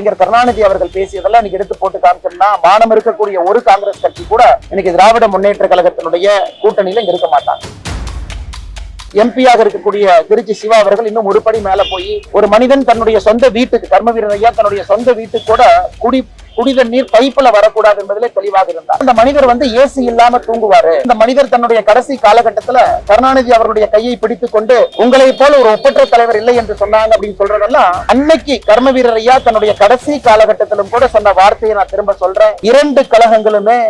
கலைஞர் கருணாநிதி அவர்கள் பேசியதெல்லாம் இன்னைக்கு எடுத்து போட்டு காமிச்சோம்னா மானம் இருக்கக்கூடிய ஒரு காங்கிரஸ் கட்சி கூட இன்னைக்கு திராவிட முன்னேற்ற கழகத்தினுடைய கூட்டணியில இங்க இருக்க மாட்டாங்க. எம்பியாக இருக்கக்கூடிய திருச்சி சிவா அவர்கள் இன்னும் ஒரு படி மேல போய் ஒரு மனிதன் தன்னுடைய சொந்த வீட்டுக்கு கர்ம வீரர் ஐயா தன்னுடைய சொந்த வீட்டுக்கு கூட குடி குடித நீர் பைப்புல வரக்கூடாது என்பதிலே தெளிவாக இருந்தார். அந்த மனிதர் வந்து ஏசி இல்லாம தூங்குவாரு. இந்த மனிதர் தன்னுடைய கடைசி காலகட்டத்துல கருணாநிதி அவருடைய கையை பிடித்துக் கொண்டு உங்களை போல ஒரு ஒப்பற்ற தலைவர் இல்லை என்று சொன்னாங்க அப்படின்னு சொல்றதெல்லாம் அன்னைக்கு கர்ம வீரர் ஐயா தன்னுடைய கடைசி காலகட்டத்திலும் கூட சொன்ன வார்த்தையை நான் திரும்ப சொல்றேன். இரண்டு கழகங்களுமே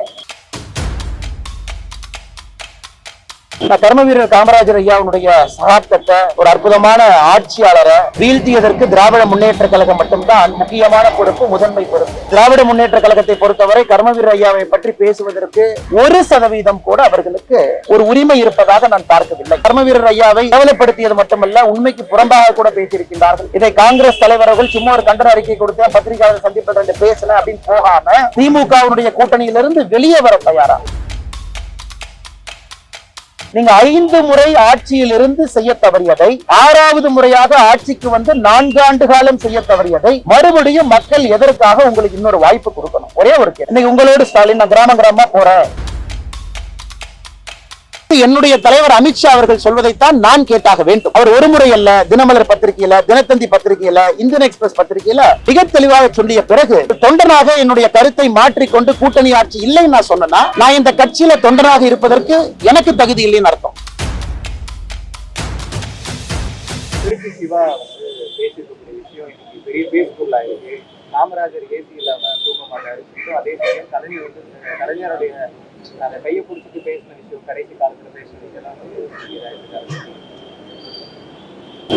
நான் காமராஜர் ஐயாவுடைய சகாப்தத்தை ஒரு அற்புதமான ஆட்சியாளரை வீழ்த்தியதற்கு திராவிட முன்னேற்ற கழகம் மட்டும்தான் முக்கியமான பொறுப்பு முதன்மை பொறுப்பு. திராவிட முன்னேற்ற கழகத்தை பொறுத்தவரை கர்மவீரர் ஐயாவை பற்றி பேசுவதற்கு ஒரு சதவீதம் கூட அவர்களுக்கு ஒரு உரிமை இருப்பதாக நான் பார்க்கவில்லை. கர்ம வீரர் ஐயாவை கேவலப்படுத்தியது மட்டுமல்ல உண்மைக்கு புறம்பாக கூட பேசியிருக்கின்றார்கள். இதை காங்கிரஸ் தலைவர்கள் சும்மா ஒரு கண்டன அறிக்கை கொடுத்து பத்திரிகையாளர் சந்திப்பு பேசல அப்படின்னு போகாம திமுகவுடைய கூட்டணியிலிருந்து வெளியே வர தயாரா? நீங்க ஐந்து முறை ஆட்சியில் இருந்து செய்ய தவறியதை ஆறாவது முறையாக ஆட்சிக்கு வந்து நான்காண்டு காலம் செய்ய தவறியதை மறுபடியும் மக்கள் எதற்காக உங்களுக்கு இன்னொரு வாய்ப்பு கொடுக்கணும் ஒரே ஒரு கேள்வி. இன்னைக்கு உங்களோட ஸ்டாலின் நான் கிராம கிராமமா போறேன் என்னுடைய தலைவர் அமித்ஷா அவர்கள் சொல்வதைத்தான் நான் கேட்டாக வேண்டும். அவர் ஒரு முறை அல்ல தினமலர் பத்திரிகையில தினத்தந்தி பத்திரிகையில இந்தியன் எக்ஸ்பிரஸ் பத்திரிகையில மிக தெளிவாக சொல்லிய பிறகு தொண்டனாக என்னுடைய கருத்தை மாற்றிக்கொண்டு கூட்டணி ஆட்சி இல்லைன்னு நான் சொன்னா நான் இந்த கட்சியில தொண்டனாக இருப்பதற்கு எனக்கு தகுதி இல்லைன்னு அர்த்தம். காமராஜர் ஏசி இல்லாம தூங்க மாட்டாரு. அதே சமயம் கலைஞர் வந்து கலைஞருடைய அந்த கையை பிடிச்சிட்டு பேசின விஷயம் கடைசி காலத்துல பேசின விஷயம்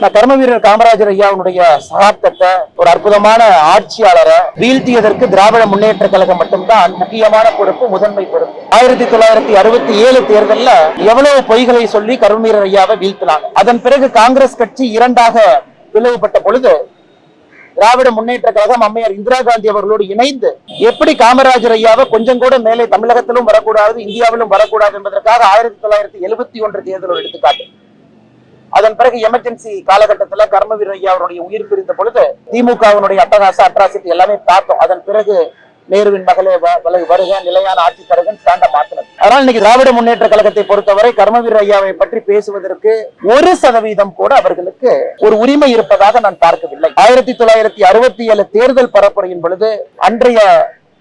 நான் கர்ம வீரர் காமராஜர் ஐயாவுடைய சகாப்தத்தை ஒரு அற்புதமான ஆட்சியாளரை வீழ்த்தியதற்கு திராவிட முன்னேற்ற கழகம் மட்டும்தான் முக்கியமான பொறுப்பு முதன்மை பொறுப்பு. ஆயிரத்தி தொள்ளாயிரத்தி அறுபத்தி ஏழு தேர்தலில் எவ்வளவு பொய்களை சொல்லி கர்ம ஐயாவை வீழ்த்தினாங்க. அதன் பிறகு காங்கிரஸ் கட்சி இரண்டாக பிளவுபட்ட பொழுது திராவிட முன்னேற்ற கழகம் அம்மையார் இந்திரா காந்தி அவர்களோடு இணைந்து எப்படி காமராஜர் ஐயாவை கொஞ்சம் கூட மேலே தமிழகத்திலும் வரக்கூடாது இந்தியாவிலும் வரக்கூடாது என்பதற்காக ஆயிரத்தி தொள்ளாயிரத்தி எழுபத்தி ஒன்று தேர்தல் எடுத்துக்காட்டு. அதன் பிறகு எமர்ஜென்சி காலகட்டத்துல கர்மவீர ஐயா அவருடைய உயிர் பிரிந்த பொழுது திமுகவினுடைய அட்டகாச அட்ராசிட்டி எல்லாமே பார்த்தோம். அதன் பிறகு நேருவின் மகளே வருக நிலையான ஆட்சி தருகன் ஸ்டாண்ட மாத்தினது ஆனால் இன்னைக்கு திராவிட முன்னேற்ற கழகத்தை பொறுத்தவரை கர்மவீர ஐயாவை பற்றி பேசுவதற்கு ஒரு சதவீதம் கூட அவர்களுக்கு ஒரு உரிமை இருப்பதாக நான் பார்க்கவில்லை. ஆயிரத்தி தொள்ளாயிரத்தி அறுபத்தி ஏழு தேர்தல் பரப்புரையின் பொழுது அன்றைய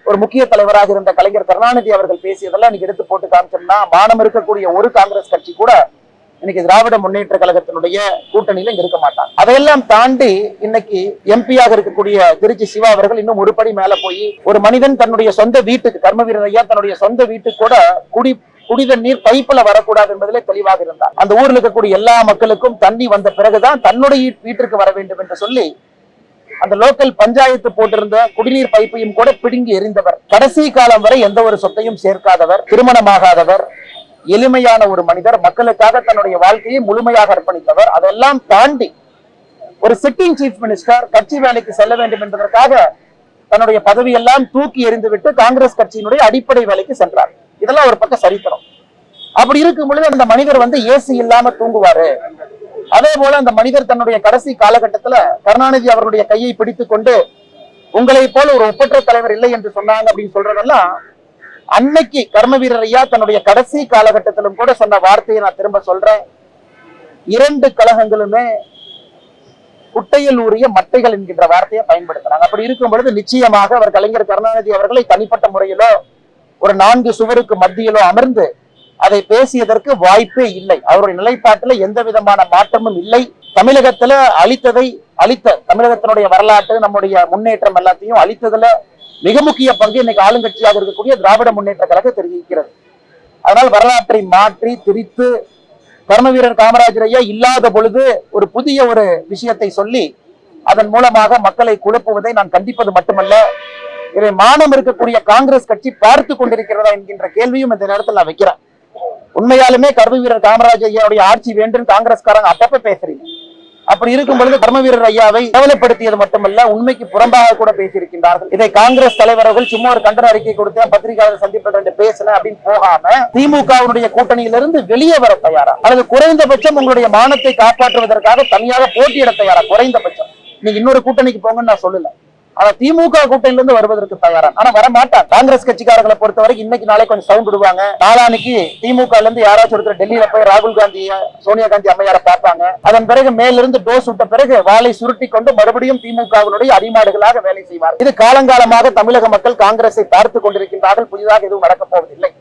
ஒரு முக்கிய தலைவராக இருந்த கலைஞர் கருணாநிதி அவர்கள் பேசியதெல்லாம் இன்னைக்கு எடுத்து போட்டு காமிச்சோம்னா மானம் இருக்கக்கூடிய ஒரு காங்கிரஸ் கட்சி கூட இன்னைக்கு திராவிட முன்னேற்ற கழகத்தினுடைய கூட்டணியில இங்க இருக்க மாட்டாங்க. அதையெல்லாம் தாண்டி இன்னைக்கு எம்பியாக இருக்கக்கூடிய திருச்சி சிவா அவர்கள் இன்னும் ஒரு படி மேல போய் ஒரு மனிதன் தன்னுடைய சொந்த வீட்டுக்கு கர்ம வீரர் ஐயா தன்னுடைய சொந்த வீட்டுக்கு கூட குடி குடித நீர் பைப்புல வரக்கூடாது என்பதிலே தெளிவாக இருந்தார். அந்த ஊரில் இருக்கக்கூடிய எல்லா மக்களுக்கும் தண்ணி வந்த பிறகுதான் தன்னுடைய வீட்டிற்கு வர வேண்டும் என்று சொல்லி அந்த லோக்கல் பஞ்சாயத்து போட்டிருந்த குடிநீர் பைப்பையும் கூட பிடுங்கி எறிந்தவர். கடைசி காலம் வரை எந்த ஒரு சொத்தையும் சேர்க்காதவர் திருமணமாகாதவர் எளிமையான ஒரு மனிதர் மக்களுக்காக தன்னுடைய வாழ்க்கையை முழுமையாக அர்ப்பணித்தவர். அதெல்லாம் தாண்டி ஒரு சிட்டிங் சீஃப் மினிஸ்டர் கட்சி வேலைக்கு செல்ல வேண்டும் என்பதற்காக தன்னுடைய பதவியெல்லாம் தூக்கி எறிந்துவிட்டு காங்கிரஸ் கட்சியினுடைய அடிப்படை வேலைக்கு சென்றார். இதெல்லாம் ஒரு பக்கம் சரித்திரம். அப்படி இருக்கும் பொழுது அந்த மனிதர் வந்து ஏசி இல்லாம தூங்குவாரு. அதே போல அந்த மனிதர் தன்னுடைய கடைசி காலகட்டத்துல கருணாநிதி அவருடைய கையை பிடித்துக் கொண்டு உங்களை போல ஒரு ஒப்பற்ற தலைவர் இல்லை என்று சொன்னாங்க அப்படின்னு சொல்றதெல்லாம் அன்னைக்கு கர்ம வீரர் ஐயா தன்னுடைய கடைசி காலகட்டத்திலும் கூட சொன்ன வார்த்தையை நான் திரும்ப சொல்றேன். இரண்டு கழகங்களுமே குட்டையில் ஊறிய மட்டைகள் என்கின்ற வார்த்தையை பயன்படுத்தினாங்க அப்படி இருக்கும் பொழுது நிச்சயமாக அவர் கலைஞர் கருணாநிதி அவர்களை தனிப்பட்ட முறையிலோ ஒரு நான்கு சுவருக்கு மத்தியிலோ அமர்ந்து அதை பேசியதற்கு வாய்ப்பே இல்லை. அவருடைய நிலைப்பாட்டில் எந்த விதமான மாற்றமும் இல்லை. தமிழகத்துல அழித்ததை அழித்த தமிழகத்தினுடைய வரலாற்று நம்முடைய முன்னேற்றம் எல்லாத்தையும் அழித்ததுல மிக முக்கிய பங்கு இன்னைக்கு ஆளுங்கட்சியாக இருக்கக்கூடிய திராவிட முன்னேற்ற கழகம் தெரிவிக்கிறது. அதனால் வரலாற்றை மாற்றி திரித்து கர்ம வீரர் காமராஜர் ஐயா இல்லாத பொழுது ஒரு புதிய ஒரு விஷயத்தை சொல்லி அதன் மூலமாக மக்களை குழப்புவதை நான் கண்டிப்பது மட்டுமல்ல இதை மானம் இருக்கக்கூடிய காங்கிரஸ் கட்சி பார்த்து கொண்டிருக்கிறதா என்கின்ற கேள்வியும் இந்த நேரத்தில் நான் வைக்கிறேன். உண்மையாலுமே கர்ம வீரர் காமராஜ் ஐயாவுடைய ஆட்சி வேண்டும் காங்கிரஸ்காரங்க அப்பப்ப பேசுறீங்க. அப்படி இருக்கும் பொழுது கர்ம வீரர் ஐயாவை கேவலப்படுத்தியது மட்டுமல்ல உண்மைக்கு புறம்பாக கூட பேசியிருக்கின்றார்கள். இதை காங்கிரஸ் தலைவர்கள் சும்மா ஒரு கண்டன அறிக்கை கொடுத்து பத்திரிகையாளர் சந்திப்பு பேசல அப்படின்னு போகாம திமுகவுடைய கூட்டணியிலிருந்து வெளியே வர தயாரா? அல்லது குறைந்தபட்சம் உங்களுடைய மானத்தை காப்பாற்றுவதற்காக தனியாக போட்டியிட தயாரா? குறைந்தபட்சம். நீங்க இன்னொரு கூட்டணிக்கு போங்கன்னு நான் சொல்லல. ஆனா திமுக கூட்டணியில இருந்து வருவதற்கு தயாரா ஆனா வர மாட்டாங்க காங்கிரஸ் கட்சிக்காரர்களை பொறுத்தவரைக்கும் இன்னைக்கு நாளை கொஞ்சம் சவுண்ட் விடுவாங்க. நாளானிக்கு திமுக இருந்து யாராச்சும் ஒருத்தர் டெல்லியில போய் ராகுல் காந்தி சோனியா காந்தி அம்மையார பார்ப்பாங்க. அதன் பிறகு மேலிருந்து டோஸ் விட்ட பிறகு வாளை சுருட்டி கொண்டு மறுபடியும் திமுகவினுடைய அடிமாடுகளாக வேலை செய்வார். இது காலங்காலமாக தமிழக மக்கள் காங்கிரஸை பார்த்து கொண்டிருக்கின்றார்கள். புதிதாக எதுவும் நடக்கப் போவதில்லை.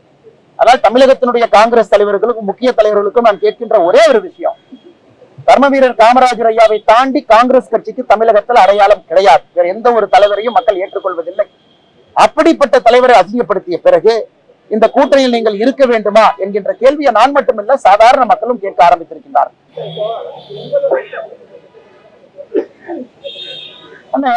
அதனால் தமிழகத்தினுடைய காங்கிரஸ் தலைவர்களுக்கும் முக்கிய தலைவர்களுக்கும் நான் கேட்கின்ற ஒரே ஒரு விஷயம். தர்ம வீரர் காமராஜர் ஐயாவை தாண்டி காங்கிரஸ் கட்சிக்கு தமிழகத்தில் அடையாளம் கிடையாது. வேற எந்த ஒரு தலைவரையும் மக்கள் ஏற்றுக்கொள்வதில்லை. அப்படிப்பட்ட தலைவரை அசிங்கப்படுத்திய பிறகு இந்த கூட்டணியில் நீங்கள் இருக்க வேண்டுமா என்கின்ற கேள்வியை நான் மட்டுமல்ல சாதாரண மக்களும் கேட்க ஆரம்பித்திருக்கின்றார்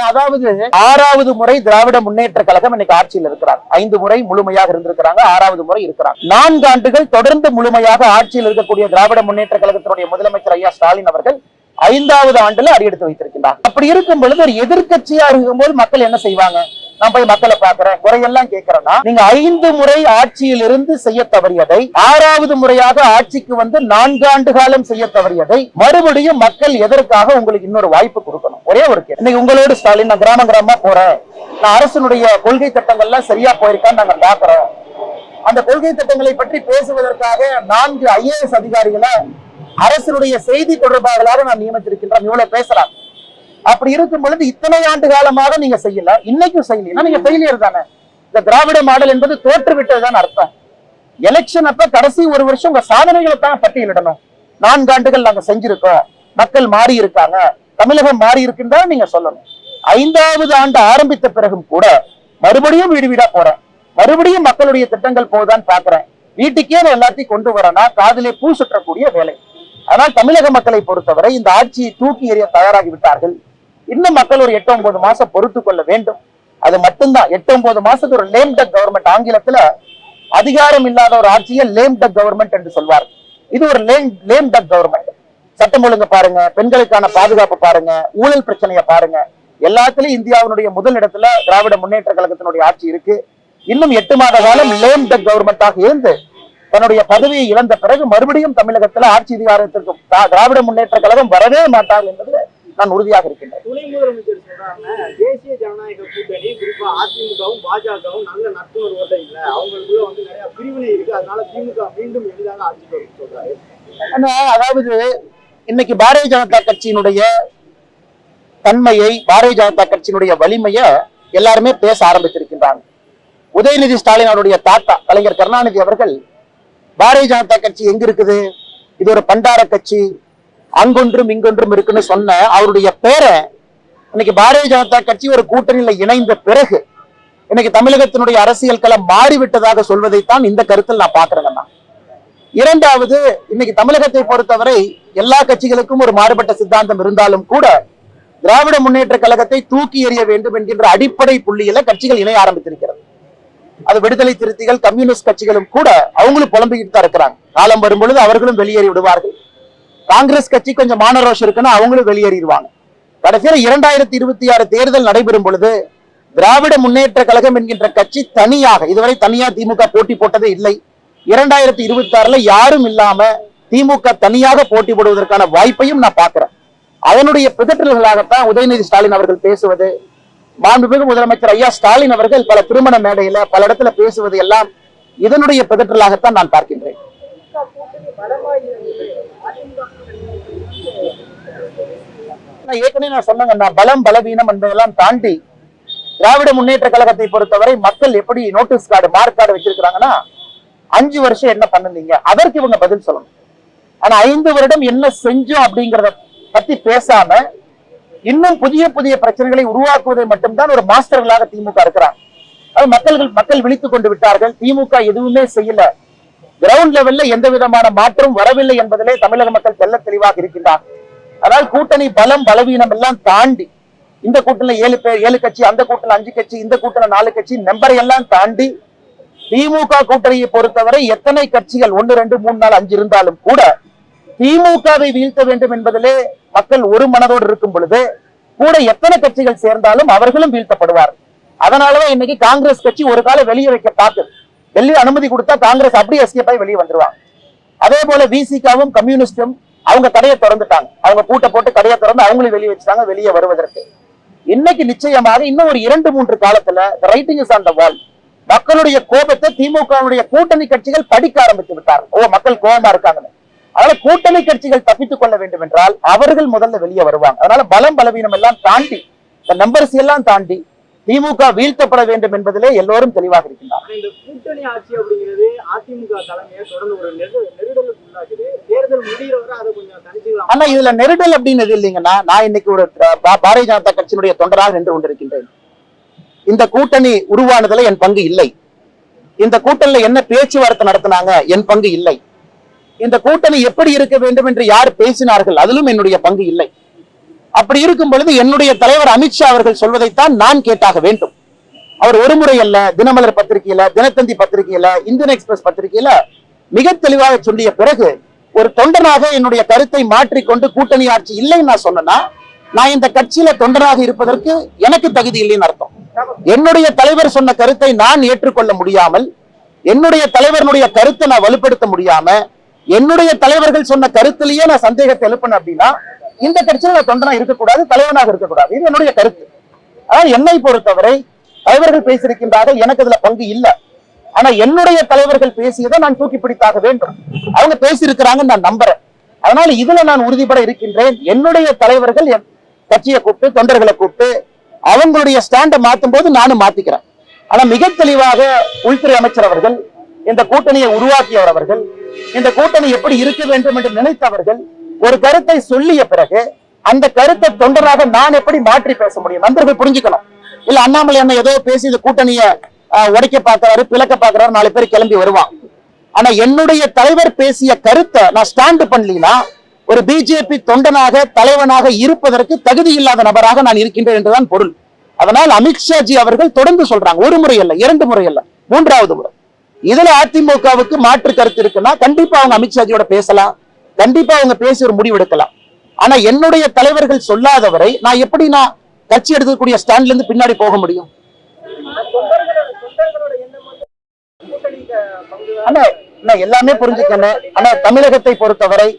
அதாவது ஆறாவது முறை திராவிட முன்னேற்ற கழகம் இன்னைக்கு ஆட்சியில் இருக்கிறார் ஐந்து முறை முழுமையாக இருந்திருக்கிறாங்க ஆறாவது முறை இருக்கிறார் நான்கு ஆண்டுகள் தொடர்ந்து முழுமையாக ஆட்சியில் இருக்கக்கூடிய திராவிட முன்னேற்ற கழகத்தினுடைய முதலமைச்சர் ஐயா ஸ்டாலின் அவர்கள் ஐந்தாவது ஆண்டுல அடியெடுத்து வைத்திருக்கிறார் அப்படி இருக்கும் பொழுது ஒரு எதிர்க்கட்சியா இருக்கும்போது மக்கள் என்ன செய்வாங்க? நான் போய் மக்களை பாக்குறேன் குறையெல்லாம் கேட்கிறேன்னா நீங்க ஐந்து முறை ஆட்சியில் இருந்து செய்ய தவறியதை ஆறாவது முறையாக ஆட்சிக்கு வந்து நான்காண்டு காலம் செய்ய தவறியதை மறுபடியும் மக்கள் எதற்காக உங்களுக்கு இன்னொரு வாய்ப்பு கொடுக்கணும்? ஒரே ஒரு கேள்வி. இன்னைக்கு உங்களோட ஸ்டாலின் நான் கிராம கிராமமா போறேன். நான் அரசனுடைய கொள்கை திட்டங்கள்லாம் சரியா போயிருக்கான்னு நாங்க பாக்குறோம் அந்த கொள்கை திட்டங்களை பற்றி பேசுவதற்காக நான்கு ஐஏஎஸ் அதிகாரிகளை அரசனுடைய செய்தி தொடர்பாளர்களாக நான் நியமித்திருக்கின்றோம். இவ்வளவு பேசுறாங்க அப்படி இருக்கும் பொழுது இத்தனை ஆண்டு காலமாக நீங்க செய்யல. இன்னைக்கும் செய்யலாம் நீங்க ஃபெயிலியர் தானே. இந்த திராவிட மாடல் என்பது தோற்றுவிட்டதுதான் அர்த்தம். எலெக்ஷன் அப்ப கடைசி ஒரு வருஷம் உங்க சாதனைகளை தான் பட்டியலிடணும். நான்கு ஆண்டுகள் நாங்க செஞ்சிருக்கோம். மக்கள் மாறி இருக்காங்க தமிழகம் மாறி இருக்குன்னு நீங்க சொல்லணும். ஐந்தாவது ஆண்டு ஆரம்பித்த பிறகும் கூட மறுபடியும் வீடு வீடா போறேன். மறுபடியும் மக்களுடைய திட்டங்கள் போகுதான்னு பாக்குறேன். வீட்டுக்கே நான் எல்லாத்தையும் கொண்டு வரேன்னா காதிலே பூ சுற்றக்கூடிய வேலை. ஆனால் தமிழக மக்களை பொறுத்தவரை இந்த ஆட்சியை தூக்கி எறிய தயாராகி விட்டார்கள். இன்னும் மக்கள் ஒரு எட்டு ஒன்பது மாசம் பொறுத்து கொள்ள வேண்டும். அது மட்டும்தான். எட்டு ஒன்பது மாசத்துக்கு ஒரு லேம் டக் கவர்மெண்ட் ஆங்கிலத்துல அதிகாரம் இல்லாத ஒரு ஆட்சியை லேம் டக் கவர்மெண்ட் என்று சொல்வார் இது ஒரு லேம் லேம் டக் கவர்மெண்ட் சட்டம் ஒழுங்கு பாருங்க பெண்களுக்கான பாதுகாப்பு பாருங்க ஊழல் பிரச்சனையை பாருங்க. எல்லாத்துலயும் இந்தியாவினுடைய முதல் இடத்துல திராவிட முன்னேற்ற கழகத்தினுடைய ஆட்சி இருக்கு. இன்னும் எட்டு மாத காலம் லேம் டக் கவர்மெண்டாக இருந்து தன்னுடைய பதவியை இழந்த பிறகு மறுபடியும் தமிழகத்துல ஆட்சி அதிகாரத்திற்கு தா- திராவிட முன்னேற்ற கழகம் வரவே மாட்டார் என்பது நான் உறுதியாக இருக்கின்றேன். துணை முதலமைச்சர் சொல்றாங்க தேசிய ஜனநாயக கூட்டணி குறிப்பா அதிமுகவும் பாஜகவும் நல்ல நட்புணர்வோட இல்ல. அவங்களுக்குள்ள வந்து நிறைய பிரிவினை இருக்கு. அதனால திமுக மீண்டும் எளிதாக ஆட்சிக்கு வரும் சொல்றாரு. ஆனா, அதாவது இன்னைக்கு பாரதிய ஜனதா கட்சியினுடைய தன்மையை பாரதிய ஜனதா கட்சியினுடைய வலிமையை எல்லாருமே பேச ஆரம்பித்திருக்கின்றாங்க. உதயநிதி ஸ்டாலின் அவருடைய தாத்தா கலைஞர் கருணாநிதி அவர்கள் பாரதிய ஜனதா கட்சி எங்க இருக்குது? இது ஒரு பண்டார கட்சி அங்கொன்றும் இங்கொன்றும் இருக்குன்னு சொன்ன அவருடைய பேரை இன்னைக்கு பாரதிய ஜனதா கட்சி ஒரு கூட்டணியில இணைந்த பிறகு இன்னைக்கு தமிழகத்தினுடைய அரசியல் களம் மாறிவிட்டதாக சொல்வதைத்தான் இந்த கருத்தில் நான் பாக்குறேங்கண்ணா இரண்டாவது இன்னைக்கு தமிழகத்தை பொறுத்தவரை எல்லா கட்சிகளுக்கும் ஒரு மாறுபட்ட சித்தாந்தம் இருந்தாலும் கூட திராவிட முன்னேற்ற கழகத்தை தூக்கி எறிய வேண்டும் என்கின்ற அடிப்படை புள்ளியில கட்சிகள் இணைய ஆரம்பித்திருக்கிறது. அது விடுதலை திருத்திகள் கம்யூனிஸ்ட் கட்சிகளும் கூட அவங்களும் புலம்பிக்கிட்டு தான் இருக்கிறாங்க. காலம் வரும் பொழுது அவர்களும் வெளியேறி விடுவார்கள். காங்கிரஸ் கட்சி கொஞ்சம் மானரோஷம் இருக்குன்னா அவங்களும் வெளியேறிடுவாங்க. கடைசியில் இரண்டாயிரத்தி இருபத்தி ஆறு தேர்தல் நடைபெறும் பொழுது திராவிட முன்னேற்ற கழகம் என்கின்ற கட்சி தனியாக இதுவரை தனியா திமுக போட்டி போட்டதே இல்லை. இரண்டாயிரத்தி இருபத்தி ஆறுல யாரும் இல்லாம திமுக தனியாக போட்டி போடுவதற்கான வாய்ப்பையும் நான் பாக்குறேன் அதனுடைய பிதற்றல்களாகத்தான் உதயநிதி ஸ்டாலின் அவர்கள் பேசுவது மாண்புமிகு முதலமைச்சர் ஐயா ஸ்டாலின் அவர்கள் பல திருமண மேடையில பல இடத்துல பேசுவது எல்லாம் இதனுடைய பிதற்றலாகத்தான் நான் பார்க்கின்றேன். நான் ஏற்கனவே நான் சொன்னேங்க பலம் பலவீனம் என்பதெல்லாம் தாண்டி திராவிட முன்னேற்ற கழகத்தை பொறுத்தவரை மக்கள் எப்படி நோட்டீஸ் கார்டு மார்க் கார்டு வச்சிருக்கிறாங்கன்னா அஞ்சு வருஷம் என்ன பண்ணுனீங்க அதற்கு இவங்க பதில் சொல்லணும். ஆனா ஐந்து வருடம் என்ன செஞ்சோம் அப்படிங்கறத பத்தி பேசாம இன்னும் புதிய புதிய பிரச்சனைகளை உருவாக்குவதை மட்டும்தான் ஒரு மாஸ்டர்களாக திமுக இருக்கிறாங்க. அது மக்கள்கள் மக்கள் விழித்துக் கொண்டு விட்டார்கள். திமுக எதுவுமே செய்யல. கிரவுண்ட் லெவல்ல எந்த விதமான மாற்றம் வரவில்லை என்பதிலே தமிழக மக்கள் தெல்ல தெளிவாக இருக்கின்றார். அதாவது கூட்டணி பலம் பலவீனம் எல்லாம் தாண்டி இந்த கூட்டணியில ஏழு பேர் ஏழு கட்சி அந்த கூட்டணியில அஞ்சு கட்சி இந்த கூட்டணியில நாலு கட்சி நம்பரை எல்லாம் தாண்டி திமுக கூட்டணியை பொறுத்தவரை எத்தனை கட்சிகள் ஒன்னு ரெண்டு மூணு நாள் அஞ்சு இருந்தாலும் கூட திமுகவை வீழ்த்த வேண்டும் என்பதிலே மக்கள் ஒரு மனதோடு இருக்கும் பொழுது கூட எத்தனை கட்சிகள் சேர்ந்தாலும் அவர்களும் வீழ்த்தப்படுவார். அதனாலதான் இன்னைக்கு காங்கிரஸ் கட்சி ஒரு காலம் வெளியே வைக்க பார்க்குது. வெளியே அனுமதி கொடுத்தா காங்கிரஸ் அப்படியே எஸ்கேப் ஆகி வெளியே வந்துருவாங்க அதே போல விசிகாவும் கம்யூனிஸ்டும் அவங்க கடையை திறந்துட்டாங்க. அவங்க கூட்ட போட்டு கடையை திறந்து அவங்களும் வெளியே வச்சுட்டாங்க வெளியே வருவதற்கு. இன்னைக்கு நிச்சயமாக இன்னும் ஒரு இரண்டு மூன்று காலத்துல writing is on the wall மக்களுடைய கோபத்தை திமுகவுடைய கூட்டணி கட்சிகள் படிக்க ஆரம்பித்து விட்டார்கள். ஓ மக்கள் கோபமா இருக்காங்கன்னு. அதனால கூட்டணி கட்சிகள் தப்பித்துக் கொள்ள வேண்டும் என்றால் அவர்கள் முதல்ல வெளியே வருவாங்க. அதனால பலம் பலவீனம் எல்லாம் தாண்டி இந்த நம்பர்ஸ் எல்லாம் தாண்டி திமுக வீழ்த்தப்பட வேண்டும் என்பதிலே எல்லோரும் தெளிவாக இருக்கின்றார் இந்த கூட்டணி ஆட்சி அப்படிங்கிறது அதிமுக தலைமையை தொடர்ந்து ஒரு நெரு- நெருடலுக்கு உள்ளாக்குது. தேர்தல் முடிகிற வரை அதை கொஞ்சம் தனிச்சுக்கலாம் ஆனா இதுல நெருடல் அப்படின்னு எது இல்லைங்கன்னா நான் இன்னைக்கு ஒரு பாரதிய ஜனதா கட்சியினுடைய தொண்டராக நின்று கொண்டிருக்கின்றேன். இந்த கூட்டணி உருவானதுல என் பங்கு இல்லை. இந்த கூட்டணியில என்ன பேச்சுவார்த்தை நடத்தினாங்க? என் பங்கு இல்லை. இந்த கூட்டணி எப்படி இருக்க வேண்டும் என்று யார் பேசினார்கள்? அதிலும் என்னுடைய பங்கு இல்லை. அப்படி இருக்கும் பொழுது என்னுடைய தலைவர் அமித்ஷா அவர்கள் சொல்வதைத்தான் நான் கேட்டாக வேண்டும். அவர் ஒரு முறை அல்ல தினமலர் பத்திரிகையில தினத்தந்தி பத்திரிகையில இந்தியன் எக்ஸ்பிரஸ் பத்திரிகையில மிக தெளிவாக சொல்லிய பிறகு ஒரு தொண்டனாக என்னுடைய கருத்தை மாற்றிக்கொண்டு கூட்டணி ஆட்சி இல்லைன்னு நான் சொன்னேன்னா நான் இந்த கட்சியில தொண்டனாக இருப்பதற்கு எனக்கு தகுதி இல்லைன்னு அர்த்தம். என்னுடைய தலைவர் சொன்ன கருத்தை நான் ஏற்றுக்கொள்ள முடியாமல் என்னுடைய தலைவருடைய கருத்தை நான் வலுப்படுத்த முடியாம என்னுடைய தலைவர்கள் சொன்ன கருத்திலேயே நான் சந்தேகத்தை எழுப்பினேன் அப்படின்னா இந்த கட்சியில நான் தொண்டனா இருக்கக்கூடாது தலைவனாக இருக்கக்கூடாது. இது என்னுடைய கருத்து. ஆனால் என்னை பொறுத்தவரை தலைவர்கள் பேசியிருக்கின்றார்கள் எனக்கு இதுல பங்கு இல்லை. ஆனா என்னுடைய தலைவர்கள் பேசியதை நான் தூக்கி பிடித்தாக வேண்டும். அவங்க பேசியிருக்கிறாங்கன்னு நான் நம்புறேன். அதனால இதுல நான் உறுதிபட இருக்கின்றேன். என்னுடைய தலைவர்கள் என் கட்சியை கூப்பிட்டு தொண்டர்களை கூப்பிட்டு அவங்களுடைய ஸ்டாண்டை மாத்தும் போது நானும் மாத்திக்கிறேன். ஆனா மிக தெளிவாக உள்துறை அமைச்சர் அவர்கள் இந்த கூட்டணியை உருவாக்கியவர் அவர்கள் இந்த கூட்டணி எப்படி இருக்க வேண்டும் என்று நினைத்தவர்கள் ஒரு கருத்தை சொல்லிய பிறகு அந்த கருத்தை தொண்டராக நான் எப்படி மாற்றி பேச முடியும்? நண்பர்கள் புரிஞ்சுக்கணும். இல்ல அண்ணாமலை அண்ணன் ஏதோ பேசி இந்த கூட்டணிய ஆஹ், உடைக்க பார்க்கறாரு பிளக்க பாக்குறாரு நாலு பேர் கிளம்பி வருவான். ஆனா என்னுடைய தலைவர் பேசிய கருத்தை நான் ஸ்டாண்ட் பண்ணலாம் ஒரு பிஜேபி தொண்டனாக தலைவனாக இருப்பதற்கு தகுதி இல்லாத நபராக நான் இருக்கின்றேன் என்றுதான் பொருள். அதனால் அமித்ஷாஜி அவர்கள் தொடர்ந்து சொல்றாங்க. ஒரு முறை அல்ல இரண்டு முறை அல்ல மூன்றாவது முறை. இதுல அதிமுகவுக்கு மாற்று கருத்து இருக்குன்னா கண்டிப்பா அவங்க அமித்ஷாஜியோட பேசலாம். கண்டிப்பா அவங்க பேசி ஒரு முடிவு எடுக்கலாம். ஆனா என்னுடைய தலைவர்கள் சொல்லாதவரை நான் எப்படி நான் கட்சி எடுக்கக்கூடிய ஸ்டாண்ட்ல இருந்து பின்னாடி போக முடியும்? ஆனா நான் எல்லாமே புரிஞ்சுக்கணும் ஆனா தமிழகத்தை பொறுத்தவரை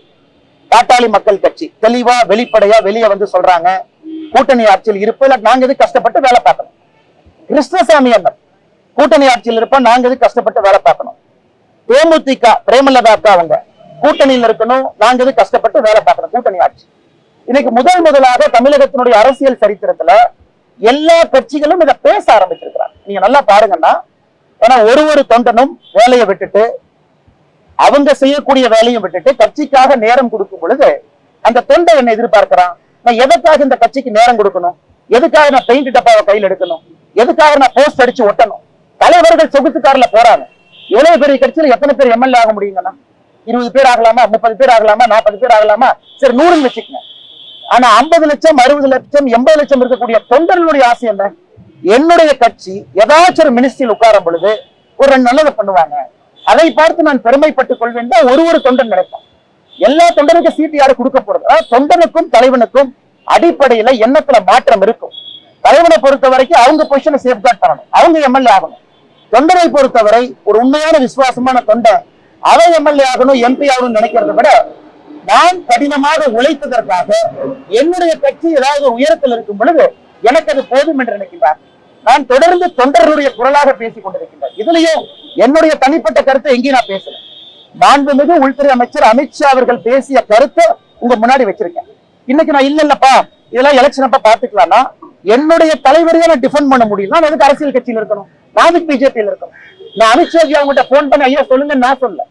பாட்டாளி மக்கள் கட்சி. தெளிவா வெளிப்படையா வெளியே வந்து சொல்றாங்க. கூட்டணி ஆட்சியில் இருப்ப இல்ல நாங்க எது கஷ்டப்பட்டு வேலை பார்க்கணும்? கிருஷ்ணசாமி அண்ணன் கூட்டணி ஆட்சியில் இருப்ப நாங்க எது கஷ்டப்பட்டு வேலை பார்க்கணும்? தேமுதிக பிரேமலதா அக்கா அவங்க கூட்டணியில் இருக்கணும். நாங்க எது கஷ்டப்பட்டு வேலை பார்க்கணும்? கூட்டணி ஆட்சி. இன்னைக்கு முதல் முதலாக தமிழகத்தினுடைய அரசியல் சரித்திரத்துல எல்லா கட்சிகளும் இதை பேச ஆரம்பிச்சிருக்கிறாங்க. நீங்க நல்லா பாருங்கன்னா ஏன்னா ஒரு ஒரு தொண்டனும் வேலையை விட்டுட்டு அவங்க செய்யக்கூடிய வேலையும் விட்டுட்டு கட்சிக்காக நேரம் கொடுக்கும் பொழுது அந்த தொண்டை என்ன எதிர்பார்க்கிறான்? நான் எதுக்காக இந்த கட்சிக்கு நேரம் கொடுக்கணும்? எதுக்காக நான் பெயிண்ட் டப்பாவை கையில் எடுக்கணும்? எதுக்காக நான் போஸ்ட் அடிச்சு ஒட்டணும்? தலைவர்கள் சொகுசு கார்ல போறாங்க. எவ்வளவு பெரிய கட்சியில எத்தனை பேர் எம்எல்ஏ ஆக முடியுங்கண்ணா இருபது பேர் ஆகலாமா? முப்பது பேர் ஆகலாமா? நாற்பது பேர் ஆகலாமா? சரி நூறுன்னு வச்சுக்கங்க. ஆனா ஐம்பது லட்சம் அறுபது லட்சம் எண்பது லட்சம் இருக்கக்கூடிய தொண்டர்களுடைய ஆசை என்ன? என்னுடைய கட்சி ஏதாச்சும் ஒரு மினிஸ்ட்ரியில் உட்காரும் பொழுது ஒரு ரெண்டு நல்லதை பண்ணுவாங்க. அதை பார்த்து நான் பெருமைப்பட்டுக் கொள்வேன் தான் ஒரு ஒரு தொண்டன் நினைப்பான் எல்லா தொண்டனுக்கும் சீட்டு யாரு கொடுக்க போறது? அதாவது தொண்டனுக்கும் தலைவனுக்கும் அடிப்படையில எண்ணத்துல மாற்றம் இருக்கும். தலைவனை பொறுத்த வரைக்கும் அவங்க பொசிஷனை சேஃப்கார்ட் பண்ணணும். அவங்க எம்எல்ஏ ஆகணும். தொண்டனை பொறுத்தவரை ஒரு உண்மையான விசுவாசமான தொண்டன் அவன் எம்எல்ஏ ஆகணும் எம்பி ஆகணும்னு நினைக்கிறத விட நான் கடினமாக உழைத்ததற்காக என்னுடைய கட்சி ஏதாவது உயரத்தில் இருக்கும் பொழுது எனக்கு அது போதும் என்று நினைக்கிறார் நான் தொடர்ந்து தொண்டர்களுடைய குரலாக பேசிக் கொண்டிருக்கின்றேன். இதுலயும் என்னுடைய தனிப்பட்ட கருத்தை எங்கேயும் நான் பேசல மாண்புமிகு உள்துறை அமைச்சர் அமித்ஷா அவர்கள் பேசிய கருத்தை உங்க முன்னாடி வச்சிருக்கேன். இன்னைக்கு நான் இல்ல இல்லப்பா இதெல்லாம் எலெக்ஷன் அப்ப பாத்துக்கலாம்னா என்னுடைய தலைவரையே நான் டிஃபெண்ட் பண்ண முடியும் நான் எதுக்கு அரசியல் கட்சியில் இருக்கணும்? நான் எதுக்கு பிஜேபியில் இருக்கணும்? நான் அமித்ஷாஜி அவங்ககிட்ட போன் பண்ணி ஐயா சொல்லுங்க நான் சொல்ல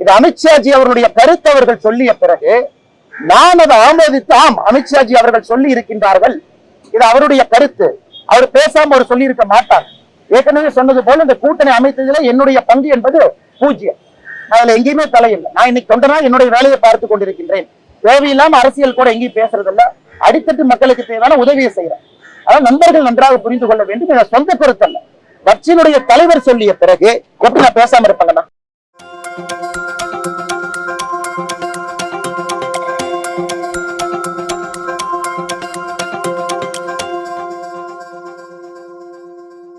இது அமித்ஷாஜி அவருடைய கருத்து அவர்கள் சொல்லிய பிறகு நான் அதை ஆமோதித்து ஆம் அமித்ஷாஜி அவர்கள் சொல்லி இருக்கின்றார்கள். இது அவருடைய கருத்து. அவர் பேசாம அவர் சொல்லியிருக்க மாட்டார். ஏற்கனவே சொன்னது போல இந்த கூட்டணி அமைத்ததுல என்னுடைய பங்கு என்பது பூஜ்ஜியம். நான் அதுல எங்கேயுமே தலையில்லை. நான் இன்னைக்கு தொண்டனா என்னுடைய வேலையை பார்த்து கொண்டிருக்கின்றேன். தேவையில்லாம அரசியல் கூட எங்கேயும் பேசுறது இல்ல அடித்தட்டு மக்களுக்கு தேவையான உதவியை செய்யறேன் அதாவது நண்பர்கள் நன்றாக புரிந்து கொள்ள வேண்டும். இதை சொந்த கருத்தல்ல. கட்சியினுடைய தலைவர் சொல்லிய பிறகு எப்படி நான் பேசாம இருப்பாங்கண்ணா.